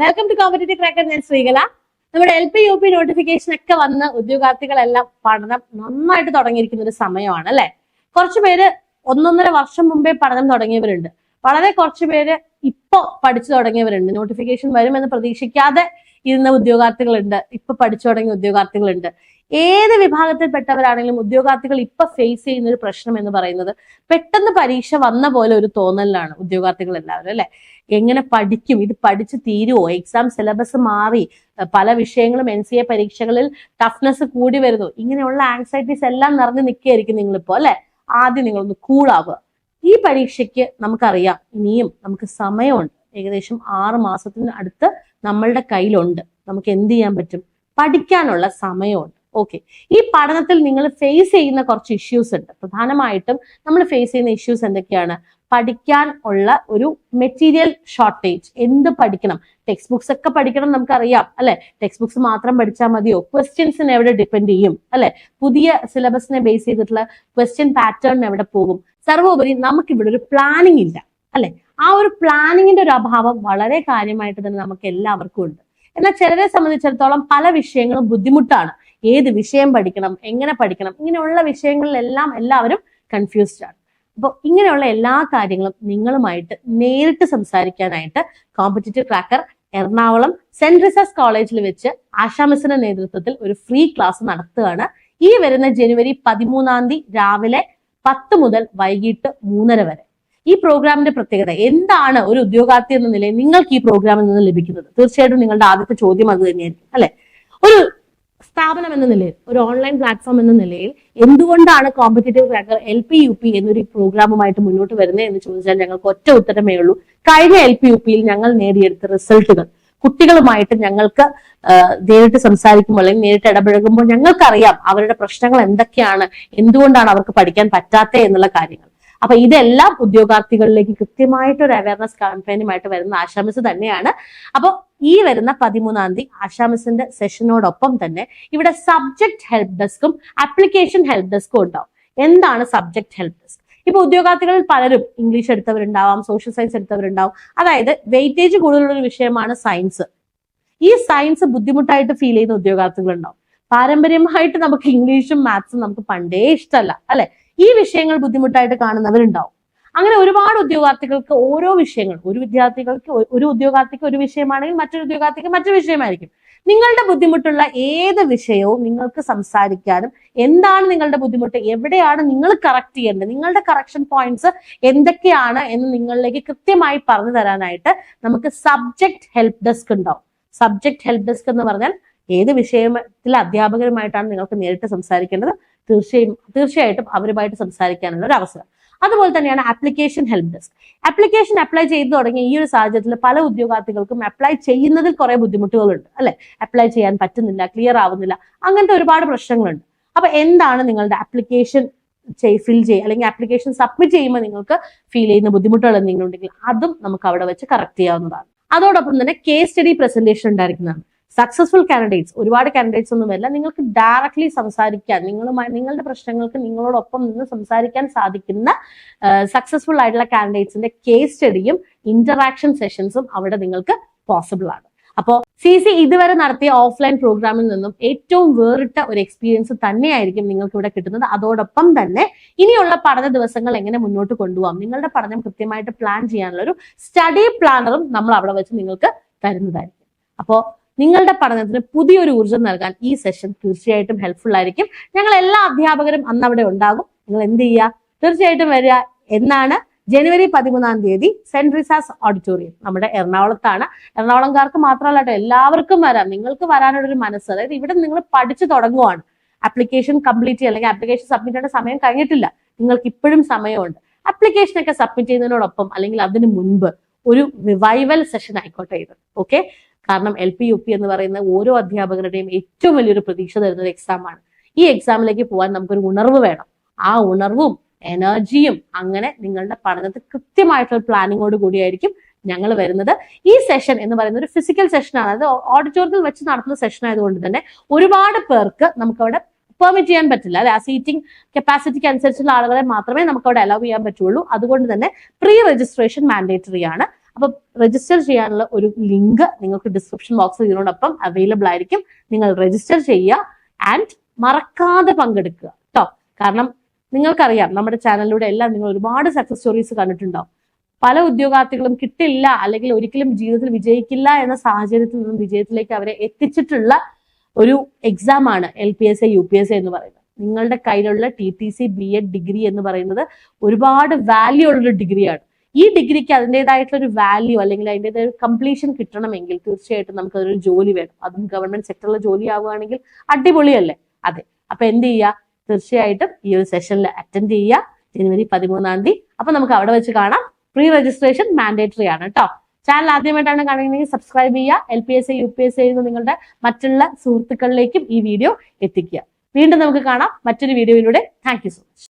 Welcome to competitive cracker ഞാൻ ശ്രീകല. നമ്മുടെ L P U P notification ഒക്കെ വന്ന് ഉദ്യോഗാർത്ഥികളെല്ലാം പഠനം നന്നായിട്ട് തുടങ്ങിയിരിക്കുന്ന ഒരു സമയമാണ് അല്ലെ? കുറച്ചു പേര് ഒന്നൊന്നര വർഷം മുമ്പേ പഠനം തുടങ്ങിയവരുണ്ട്. വളരെ കുറച്ചു പേര് ഇപ്പൊ പഠിച്ചു തുടങ്ങിയവരുണ്ട്. നോട്ടിഫിക്കേഷൻ വരുമെന്ന് പ്രതീക്ഷിക്കാതെ ഇരുന്ന ഉദ്യോഗാർത്ഥികളുണ്ട്. ഇപ്പൊ പഠിച്ചു തുടങ്ങിയ ഉദ്യോഗാർത്ഥികളുണ്ട്. ഏത് വിഭാഗത്തിൽപ്പെട്ടവരാണെങ്കിലും ഉദ്യോഗാർത്ഥികൾ ഇപ്പൊ ഫേസ് ചെയ്യുന്ന ഒരു പ്രശ്നം എന്ന് പറയുന്നത് പെട്ടെന്ന് പരീക്ഷ വന്ന പോലെ ഒരു തോന്നലാണ് ഉദ്യോഗാർത്ഥികൾ എല്ലാവരും അല്ലെ? എങ്ങനെ പഠിക്കും? ഇത് പഠിച്ചു തീരുമോ എക്സാം സിലബസ് മാറി പല വിഷയങ്ങളും എൻ സി എ പരീക്ഷകളിൽ ടഫ്നെസ് കൂടി വരുന്നു. ഇങ്ങനെയുള്ള ആങ്സൈറ്റീസ് എല്ലാം നിറഞ്ഞു നിൽക്കുകയായിരിക്കും നിങ്ങളിപ്പോ അല്ലെ? ആദ്യം നിങ്ങളൊന്ന് കൂളാവുക ഈ പരീക്ഷയ്ക്ക് നമുക്കറിയാം ഇനിയും നമുക്ക് സമയമുണ്ട്. ഏകദേശം ആറ് മാസത്തിന് അടുത്ത് നമ്മളുടെ കയ്യിലുണ്ട്. നമുക്ക് എന്ത് ചെയ്യാൻ പറ്റും? പഠിക്കാനുള്ള സമയമുണ്ട്. ഓക്കെ ഈ പഠനത്തിൽ നിങ്ങൾ ഫേസ് ചെയ്യുന്ന കുറച്ച് ഇഷ്യൂസ് ഉണ്ട്. പ്രധാനമായിട്ടും നമ്മൾ ഫേസ് ചെയ്യുന്ന ഇഷ്യൂസ് എന്തൊക്കെയാണ്? പഠിക്കാൻ ഉള്ള ഒരു മെറ്റീരിയൽ ഷോർട്ടേജ് എന്ത് പഠിക്കണം? ടെക്സ്റ്റ് ബുക്സ് ഒക്കെ പഠിക്കണം നമുക്കറിയാം അല്ലെ? ടെക്സ്റ്റ് ബുക്സ് മാത്രം പഠിച്ചാൽ മതിയോ? ക്വസ്റ്റ്യൻസിന് എവിടെ ഡിപ്പെൻഡ് ചെയ്യും അല്ലെ? പുതിയ സിലബസിനെ ബേസ് ചെയ്തിട്ടുള്ള ക്വസ്റ്റ്യൻ പാറ്റേൺ എവിടെ പോകും? സർവോപരി നമുക്കിവിടെ ഒരു പ്ലാനിങ് ഇല്ല അല്ലെ? ആ ഒരു പ്ലാനിങ്ങിന്റെ ഒരു അഭാവം വളരെ കാര്യമായിട്ട് തന്നെ നമുക്ക് എല്ലാവർക്കും ഉണ്ട്. എന്നാൽ ചിലരെ സംബന്ധിച്ചിടത്തോളം പല വിഷയങ്ങളും ബുദ്ധിമുട്ടാണ്. ഏത് വിഷയം പഠിക്കണം എങ്ങനെ പഠിക്കണം ഇങ്ങനെയുള്ള വിഷയങ്ങളിലെല്ലാം എല്ലാവരും കൺഫ്യൂസ്ഡ് ആണ്. അപ്പോൾ ഇങ്ങനെയുള്ള എല്ലാ കാര്യങ്ങളും നിങ്ങളുമായിട്ട് നേരിട്ട് സംസാരിക്കാനായിട്ട് കോമ്പറ്റേറ്റീവ് ക്രാക്കർ എറണാകുളം സെന്റ് റിസസ് കോളേജിൽ വെച്ച് ആശാമിസിന്റെ നേതൃത്വത്തിൽ ഒരു ഫ്രീ ക്ലാസ് നടത്തുകയാണ്. ഈ വരുന്ന ജനുവരി പതിമൂന്നാം തീയതി രാവിലെ പത്ത് മുതൽ വൈകിട്ട് മൂന്നര വരെ. ഈ പ്രോഗ്രാമിന്റെ പ്രത്യേകത എന്താണ് ഒരു ഉദ്യോഗാർത്ഥി എന്ന നിലയിൽ നിങ്ങൾക്ക് ഈ പ്രോഗ്രാമിൽ നിന്ന് ലഭിക്കുന്നത്? തീർച്ചയായിട്ടും നിങ്ങളുടെ ആദ്യത്തെ ചോദ്യം അത് തന്നെയായിരിക്കും അല്ലെ? ഒരു സ്ഥാപനം എന്ന നിലയിൽ ഒരു ഓൺലൈൻ പ്ലാറ്റ്ഫോം എന്ന നിലയിൽ എന്തുകൊണ്ടാണ് competitive cracker L P U P എന്നൊരു പ്രോഗ്രാമുമായിട്ട് മുന്നോട്ട് വരുന്നത് എന്ന് ചോദിച്ചാൽ ഞങ്ങൾക്ക് ഒറ്റ ഉത്തരമേ ഉള്ളൂ. കഴിഞ്ഞ എൽ പി യു പിയിൽ ഞങ്ങൾ നേടിയെടുത്ത റിസൾട്ടുകൾ കുട്ടികളുമായിട്ട് ഞങ്ങൾക്ക് നേരിട്ട് സംസാരിക്കുമ്പോൾ അല്ലെങ്കിൽ നേരിട്ട് ഇടപഴകുമ്പോൾ ഞങ്ങൾക്കറിയാം അവരുടെ പ്രശ്നങ്ങൾ എന്തൊക്കെയാണ് എന്തുകൊണ്ടാണ് അവർക്ക് പഠിക്കാൻ പറ്റാത്തത് എന്നുള്ള കാര്യങ്ങൾ. അപ്പൊ ഇതെല്ലാം ഉദ്യോഗാർത്ഥികളിലേക്ക് കൃത്യമായിട്ട് ഒരു അവയർനെസ് ക്യാമ്പയിനുമായിട്ട് വരുന്ന ആശാമിസ് തന്നെയാണ്. അപ്പോൾ ഈ വരുന്ന പതിമൂന്നാം തീയതി ആശാമിസിന്റെ സെഷനോടൊപ്പം തന്നെ ഇവിടെ സബ്ജക്ട് ഹെൽപ്പ് ഡെസ്കും അപ്ലിക്കേഷൻ ഹെൽപ്പ് ഡെസ്കും ഉണ്ടാവും. എന്താണ് സബ്ജക്ട് ഹെൽപ്പ് ഡെസ്ക് ഇപ്പൊ ഉദ്യോഗാർത്ഥികളിൽ പലരും ഇംഗ്ലീഷ് എടുത്തവരുണ്ടാവാം സോഷ്യൽ സയൻസ് എടുത്തവരുണ്ടാവും. അതായത് വെയിറ്റേജ് കൂടുതലുള്ള ഒരു വിഷയമാണ് സയൻസ് ഈ സയൻസ് ബുദ്ധിമുട്ടായിട്ട് ഫീൽ ചെയ്യുന്ന ഉദ്യോഗാർത്ഥികളുണ്ടാവും. പാരമ്പര്യമായിട്ട് നമുക്ക് ഇംഗ്ലീഷും മാത്സും നമുക്ക് പണ്ടേ ഇഷ്ടമല്ല അല്ലെ? ഈ വിഷയങ്ങൾ ബുദ്ധിമുട്ടായിട്ട് കാണുന്നവരുണ്ടാവും. അങ്ങനെ ഒരുപാട് ഉദ്യോഗാർത്ഥികൾക്ക് ഓരോ വിഷയങ്ങൾ ഒരു വിദ്യാർത്ഥികൾക്ക് ഒരു ഉദ്യോഗാർത്ഥിക്ക് ഒരു വിഷയമാണെങ്കിൽ മറ്റൊരു ഉദ്യോഗാർത്ഥിക്ക് മറ്റൊരു വിഷയമായിരിക്കും. നിങ്ങളുടെ ബുദ്ധിമുട്ടുള്ള ഏത് വിഷയവും നിങ്ങൾക്ക് സംസാരിക്കാനും എന്താണ് നിങ്ങളുടെ ബുദ്ധിമുട്ട് എവിടെയാണ് നിങ്ങൾ കറക്റ്റ് ചെയ്യേണ്ടത് നിങ്ങളുടെ കറക്ഷൻ പോയിന്റ്സ് എന്തൊക്കെയാണ് എന്ന് നിങ്ങളിലേക്ക് കൃത്യമായി പറഞ്ഞു തരാനായിട്ട് നമുക്ക് സബ്ജക്ട് ഹെൽപ്പ് ഡെസ്ക് ഉണ്ടാവും. സബ്ജക്ട് ഹെൽപ്പ് ഡെസ്ക് എന്ന് പറഞ്ഞാൽ ഏത് വിഷയത്തിലെ അധ്യാപകരുമായിട്ടാണ് നിങ്ങൾക്ക് നേരിട്ട് സംസാരിക്കേണ്ടത് തീർച്ചയായും തീർച്ചയായിട്ടും അവരുമായിട്ട് സംസാരിക്കാനുള്ള ഒരു അവസരം. അതുപോലെ തന്നെയാണ് application help desk application apply ചെയ്തു തുടങ്ങിയ ഈ ഒരു സാഹചര്യത്തിൽ പല ഉദ്യോഗാർത്ഥികൾക്കും അപ്ലൈ ചെയ്യുന്നതിൽ കുറെ ബുദ്ധിമുട്ടുകളുണ്ട് അല്ലെ? അപ്ലൈ ചെയ്യാൻ പറ്റുന്നില്ല ക്ലിയർ ആവുന്നില്ല അങ്ങനത്തെ ഒരുപാട് പ്രശ്നങ്ങളുണ്ട്. അപ്പൊ എന്താണ് നിങ്ങളുടെ ആപ്ലിക്കേഷൻ ഫിൽ ചെയ്യുക അല്ലെങ്കിൽ ആപ്ലിക്കേഷൻ സബ്മിറ്റ് ചെയ്യുമ്പോൾ നിങ്ങൾക്ക് ഫീൽ ചെയ്യുന്ന ബുദ്ധിമുട്ടുകൾ എന്തെങ്കിലും ഉണ്ടെങ്കിൽ അതും നമുക്ക് അവിടെ വെച്ച് കറക്റ്റ് ചെയ്യാവുന്നതാണ്. അതോടൊപ്പം തന്നെ കേസ് സ്റ്റഡി പ്രസന്റേഷൻ ഉണ്ടായിരിക്കുന്നതാണ്. സക്സസ്ഫുൾ കാൻഡിഡേറ്റ്സ് ഒരുപാട് കാൻഡിഡേറ്റ്സ് ഒന്നും വരില്ല. നിങ്ങൾക്ക് ഡയറക്ട്ലി സംസാരിക്കാൻ നിങ്ങളുമായി നിങ്ങളുടെ പ്രശ്നങ്ങൾക്ക് നിങ്ങളോടൊപ്പം നിന്ന് സംസാരിക്കാൻ സാധിക്കുന്ന സക്സസ്ഫുൾ ആയിട്ടുള്ള കാൻഡിഡേറ്റ്സിന്റെ കേസ് സ്റ്റഡിയും ഇന്ററാക്ഷൻ സെഷൻസും അവിടെ നിങ്ങൾക്ക് പോസിബിൾ ആണ്. അപ്പോൾ സി സി ഇതുവരെ നടത്തിയ ഓഫ്ലൈൻ പ്രോഗ്രാമിൽ നിന്നും ഏറ്റവും വേറിട്ട ഒരു എക്സ്പീരിയൻസ് തന്നെയായിരിക്കും നിങ്ങൾക്ക് ഇവിടെ കിട്ടുന്നത്. അതോടൊപ്പം തന്നെ ഇനിയുള്ള പഠന ദിവസങ്ങൾ എങ്ങനെ മുന്നോട്ട് കൊണ്ടുപോകാം നിങ്ങളുടെ പഠനം കൃത്യമായിട്ട് പ്ലാൻ ചെയ്യാനുള്ള ഒരു സ്റ്റഡി പ്ലാനറും നമ്മൾ അവിടെ വെച്ച് നിങ്ങൾക്ക് തരുന്നതായിരിക്കും. അപ്പോൾ നിങ്ങളുടെ പഠനത്തിന് പുതിയൊരു ഊർജം നൽകാൻ ഈ സെഷൻ തീർച്ചയായിട്ടും ഹെൽപ്ഫുൾ ആയിരിക്കും. ഞങ്ങൾ എല്ലാ അധ്യാപകരും അന്ന് അവിടെ ഉണ്ടാകും. നിങ്ങൾ എന്ത് ചെയ്യുക? തീർച്ചയായിട്ടും വരിക. എന്നാണ് ജനുവരി പതിമൂന്നാം തീയതി സെന്റ് റിസാസ് ഓഡിറ്റോറിയം നമ്മുടെ എറണാകുളത്താണ്. എറണാകുളംകാർക്ക് മാത്രമല്ല കേട്ടോ എല്ലാവർക്കും വരാം. നിങ്ങൾക്ക് വരാനുള്ള ഒരു മനസ്സ്. അതായത് ഇവിടെ നിങ്ങൾ പഠിച്ചു തുടങ്ങുവാണ്. ആപ്ലിക്കേഷൻ കംപ്ലീറ്റ് ചെയ്യുക അല്ലെങ്കിൽ ആപ്ലിക്കേഷൻ സബ്മിറ്റ് ചെയ്യേണ്ട സമയം കഴിഞ്ഞിട്ടില്ല. നിങ്ങൾക്ക് ഇപ്പോഴും സമയമുണ്ട്. ആപ്ലിക്കേഷൻ ഒക്കെ സബ്മിറ്റ് ചെയ്യുന്നതിനോടൊപ്പം അല്ലെങ്കിൽ അതിന് മുൻപ് ഒരു റിവൈവൽ സെഷൻ ആയിക്കോട്ടെ ഇത്. ഓക്കെ കാരണം എൽ പി യു പി എന്ന് പറയുന്ന ഓരോ അധ്യാപകരുടെയും ഏറ്റവും വലിയൊരു പ്രതീക്ഷ തരുന്ന ഒരു എക്സാമാണ് ഈ എക്സാമിലേക്ക് പോകാൻ നമുക്കൊരു ഉണർവ് വേണം. ആ ഉണർവും എനർജിയും അങ്ങനെ നിങ്ങളുടെ പഠനത്തിൽ കൃത്യമായിട്ടുള്ള പ്ലാനിങ്ങോട് കൂടിയായിരിക്കും ഞങ്ങൾ വരുന്നത്. ഈ സെഷൻ എന്ന് പറയുന്ന ഒരു ഫിസിക്കൽ സെഷനാണ് അത് ഓഡിറ്റോറിയത്തിൽ വെച്ച് നടത്തുന്ന സെഷൻ ആയതുകൊണ്ട് തന്നെ ഒരുപാട് പേർക്ക് നമുക്കവിടെ പെർമിറ്റ് ചെയ്യാൻ പറ്റില്ല. അല്ലെ? ആ സീറ്റിംഗ് കപ്പാസിറ്റിക്ക് അനുസരിച്ചുള്ള ആളുകളെ മാത്രമേ നമുക്ക് അവിടെ അലൗ ചെയ്യാൻ പറ്റുള്ളൂ. അതുകൊണ്ട് തന്നെ പ്രീ രജിസ്ട്രേഷൻ മാൻഡേറ്ററി ആണ്. അപ്പൊ രജിസ്റ്റർ ചെയ്യാനുള്ള ഒരു ലിങ്ക് നിങ്ങൾക്ക് ഡിസ്ക്രിപ്ഷൻ ബോക്സിൽ ഇതിനോടൊപ്പം അവൈലബിൾ ആയിരിക്കും. നിങ്ങൾ രജിസ്റ്റർ ചെയ്യുക ആൻഡ് മറക്കാതെ പങ്കെടുക്കുക കേട്ടോ കാരണം നിങ്ങൾക്കറിയാം നമ്മുടെ ചാനലിലൂടെ എല്ലാം നിങ്ങൾ ഒരുപാട് സക്സസ് സ്റ്റോറീസ് കണ്ടിട്ടുണ്ടാവും. പല ഉദ്യോഗാർത്ഥികളും കിട്ടില്ല അല്ലെങ്കിൽ ഒരിക്കലും ജീവിതത്തിൽ വിജയിക്കില്ല എന്ന സാഹചര്യത്തിൽ നിന്നും വിജയത്തിലേക്ക് അവരെ എത്തിച്ചിട്ടുള്ള ഒരു എക്സാം ആണ് L P S A U P S A എന്ന് പറയുന്നത്. നിങ്ങളുടെ കയ്യിലുള്ള T T C B Ed degree എന്ന് പറയുന്നത് ഒരുപാട് വാല്യൂ ഉള്ളൊരു ഡിഗ്രിയാണ് ഈ ഡിഗ്രിക്ക് അതിന്റെതായിട്ടുള്ള ഒരു വാല്യൂ അല്ലെങ്കിൽ അതിന്റെതായ ഒരു കംപ്ലീഷൻ കിട്ടണമെങ്കിൽ തീർച്ചയായിട്ടും നമുക്ക് അതൊരു ജോലി വേണം. അതും ഗവൺമെന്റ് സെക്ടറിലെ ജോലി ആവുകയാണെങ്കിൽ അടിപൊളിയല്ലേ? അതെ. അപ്പൊ എന്ത് ചെയ്യുക? തീർച്ചയായിട്ടും ഈ ഒരു സെഷനിൽ അറ്റൻഡ് ചെയ്യുക. ജനുവരി പതിമൂന്നാം തീയതി. അപ്പൊ നമുക്ക് അവിടെ വെച്ച് കാണാം. പ്രീ രജിസ്ട്രേഷൻ മാൻഡേറ്ററി ആണ് കേട്ടോ ചാനൽ ആദ്യമായിട്ടാണ് കാണുന്നതെങ്കിൽ സബ്സ്ക്രൈബ് ചെയ്യുക. L P S A U P S A നിങ്ങളുടെ മറ്റുള്ള സുഹൃത്തുക്കളിലേക്കും ഈ വീഡിയോ എത്തിക്കുക. വീണ്ടും നമുക്ക് കാണാം. മറ്റൊരു വീഡിയോയിലൂടെ താങ്ക് സോ മച്ച്